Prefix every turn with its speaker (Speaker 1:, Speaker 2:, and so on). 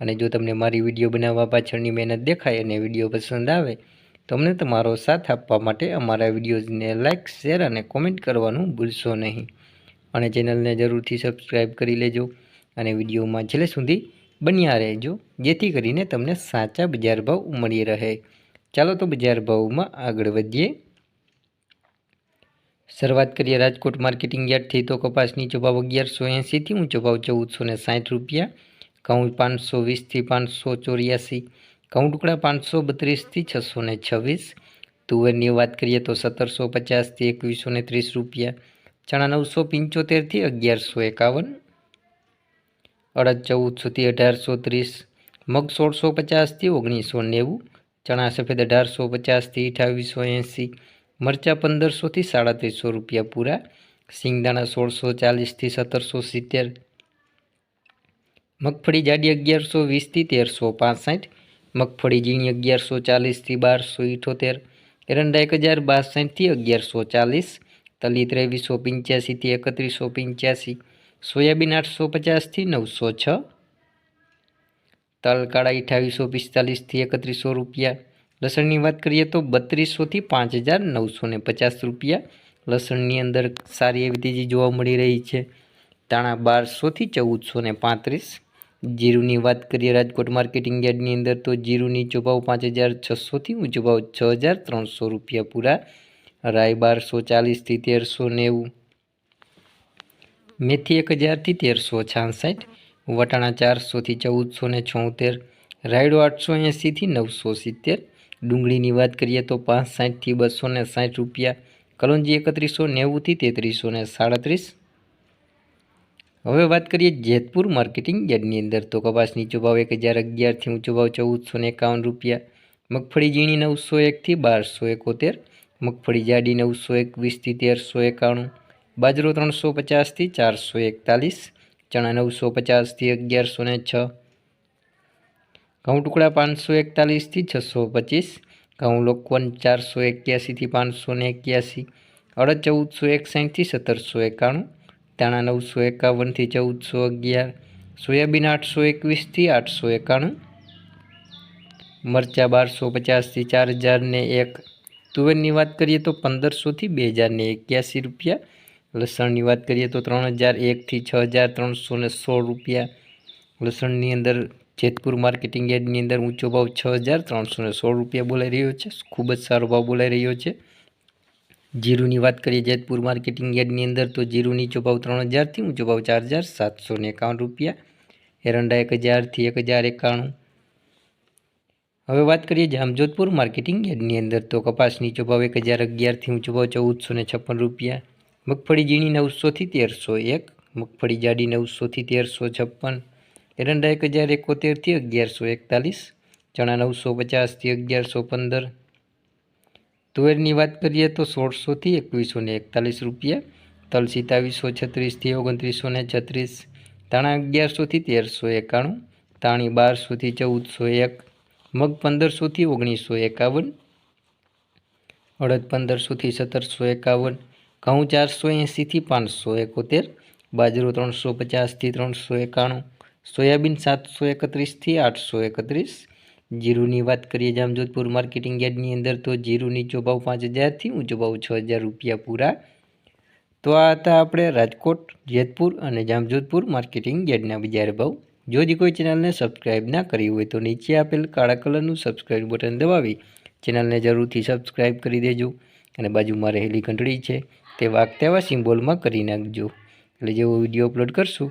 Speaker 1: અને જો તમને મારી વીડિયો બનાવવા પાછળની મહેનત દેખાય અને વીડિયો પસંદ આવે તો અમને તમારો સાથ આપવા માટે અમારા વિડીયોઝને લાઇક શેર અને કોમેન્ટ કરવાનું ભૂલશો નહીં. અને ચેનલને જરૂરથી સબસ્ક્રાઈબ કરી લેજો અને વિડીયોમાં છેલ્લે સુધી બન્યા રહેજો, જેથી કરીને તમને સાચા બજાર ભાવ મળી રહે. ચાલો તો બજાર ભાવમાં આગળ વધીએ. શરૂઆત કરીએ રાજકોટ માર્કેટિંગ યાર્ડથી. તો કપાસની ચોભાવ અગિયારસો એંસીથી ઊંચો ભાવ ચૌદસો ને સાઠ રૂપિયા ઘઉં પાંચસો વીસથી પાંચસો ચોર્યાસી, ઘઉં ટુકડા પાંચસો બત્રીસથી છસો ને છવ્વીસ, તુવેરની વાત કરીએ તો સત્તરસો પચાસથી એકવીસો ને ત્રીસ રૂપિયા, ચણા નવસો પંચોતેરથી અગિયારસો એકાવન, અડદ ચૌદસોથી અઢારસો ત્રીસ, મગ સોળસો પચાસથી ઓગણીસો નેવું, ચણા સફેદ અઢારસો પચાસથી અઠાવીસો એંસી, મરચાં પંદરસોથી સાડત્રીસો રૂપિયા પૂરા, સિંગદાણા સોળસો ચાલીસથી સત્તરસો સિત્તેર મગફળી જાડી અગિયારસો વીસથી તેરસો પાંસઠ, મગફળી ઝીણી અગિયારસો ચાલીસથી બારસો ઇઠોતેર, એરંડા એક હજાર બાસઠથી અગિયારસો ચાલીસ, તલી ત્રેવીસો પંચ્યાસીથી એકત્રીસો પંચ્યાસી, સોયાબીન આઠસો પચાસથી નવસો છ તલ કાળા અઠાવીસો પિસ્તાલીસથી એકત્રીસો રૂપિયા, લસણની વાત કરીએ તો બત્રીસોથી પાંચ હજાર નવસો ને પચાસ રૂપિયા, લસણની અંદર સારી એવી તેજી જોવા મળી રહી છે તાણા બારસોથી ચૌદસો ને પાંત્રીસ જીરુની વાત કરીએ રાજકોટ માર્કેટિંગ યાર્ડની અંદર, તો જીરુની નીચો પાંચ હજાર છસોથી ઊંચો ભાવ છ હજાર ત્રણસો રૂપિયા પૂરા. રાય બારસો ચાલીસથી તેરસો નેવું. મેથી એક હજારથી તેરસો છાસઠ. વટાણા ચારસોથી ચૌદસો ને છોતેર. રાયડો આઠસો એંસીથી નવસો સિત્તેર. ડુંગળીની વાત કરીએ તો પાંચ સાઠથી બસો ને સાઠ રૂપિયા. કલોંજી એકત્રીસો નેવુંથી તેત્રીસો ને સાડત્રીસ. હવે વાત કરીએ જેતપુર માર્કેટિંગ યાર્ડની અંદર. તો કપાસ નીચો એક હજાર અગિયારથી ઊંચો ભાવ ચૌદસો ને એકાવન રૂપિયા. મગફળી ઝીણી નવસો એકથી બારસો એકોતેર. મગફળી જાડી નવસો એકવીસથી તેરસો એકાણું. બાજરો ત્રણસો પચાસથી ચારસો એકતાલીસ. ચણા નવસો પચાસથી અગિયારસો ને છ. ઘઉં ટુકડા પાંચસો એકતાલીસથી છસો પચીસ. ઘઉં લોકવન ચારસો એક્યાસીથી પાંચસો ને એક્યાસી. અડદ ચૌદસો એકસાઠથી સત્તરસો એકાણું. ધાણા નવસો એકાવનથી ચૌદસો અગિયાર, સોયાબીન આઠસો એકવીસથી આઠસો એકાણું, મરચાં બારસો પચાસથી ચાર હજારને એક. તુવેરની વાત કરીએ તો પંદરસોથી બે હજારને એક્યાસી રૂપિયા. લસણની વાત કરીએ તો ત્રણ હજાર એકથી છ હજાર ત્રણસો ને સોળ રૂપિયા. લસણની અંદર જેતપુર માર્કેટિંગ યાર્ડની અંદર ઊંચો ભાવ છ હજાર ત્રણસો સોળ રૂપિયા બોલાઈ રહ્યો છે. ખૂબ જ સારો ભાવ બોલાઈ રહ્યો છે. જીરુની વાત કરીએ જેતપુર માર્કેટિંગ યાર્ડની અંદર, તો જીરું નીચો ભાવ ત્રણ હજારથી, ઊંચો ભાવ ચાર હજાર સાતસો ને એકાવન રૂપિયા. એરંડા એક હજારથી એક હજાર એકાણું. હવે વાત કરીએ જામજોધપુર માર્કેટિંગ યાર્ડની અંદર, તો કપાસ નીચો ભાવ એક હજાર અગિયારથી, ઊંચો ભાવ ચૌદસો ને છપ્પન રૂપિયા. મગફળી ઝીણી નવસોથી તેરસો એક, મગફળી જાડી નવસોથી તેરસો છપ્પન. એરંડા એક હજાર એકોતેરથી અગિયારસો એકતાલીસ, ચણા નવસો પચાસથી અગિયારસો પંદર તુવેરની વાત કરીએ તો સોળસોથી એકવીસો ને એકતાલીસ રૂપિયા, તલ સિતાવીસો છત્રીસથી ઓગણત્રીસો ને છત્રીસ, ધાણા અગિયારસોથી તેરસો એકાણું તાણી બારસોથી ચૌદસો એક, મગ પંદરસોથી ઓગણીસો એકાવન, અડદ પંદરસોથી સત્તરસો એકાવન, ઘઉં ચારસો એંસીથી પાંચસો એકોતેર, બાજરો ત્રણસો પચાસથી ત્રણસો એકાણું, સોયાબીન સાતસો એકત્રીસથી આઠસો એકત્રીસ જીરુની વાત કરીએ જામજોધપુર માર્કેટિંગ યાર્ડની અંદર તો જીરું નીચો ભાવ પાંચ હજારથી ઊંચો ભાવ છ હજાર રૂપિયા પૂરા. તો આ હતા આપણે રાજકોટ, જેતપુર અને જામજોધપુર માર્કેટિંગ યાર્ડના બજાર ભાવ. જો જે કોઈ ચેનલને સબસ્ક્રાઈબ ના કરી હોય તો નીચે આપેલ કાળા કલરનું સબસ્ક્રાઈબ બટન દબાવી ચેનલને જરૂરથી સબસ્ક્રાઈબ કરી દેજો અને બાજુમાં રહેલી ઘંટડી છે તે વાગતા એવા સિમ્બોલમાં કરી નાખજો. એટલે જેવો વીડિયો અપલોડ કરશું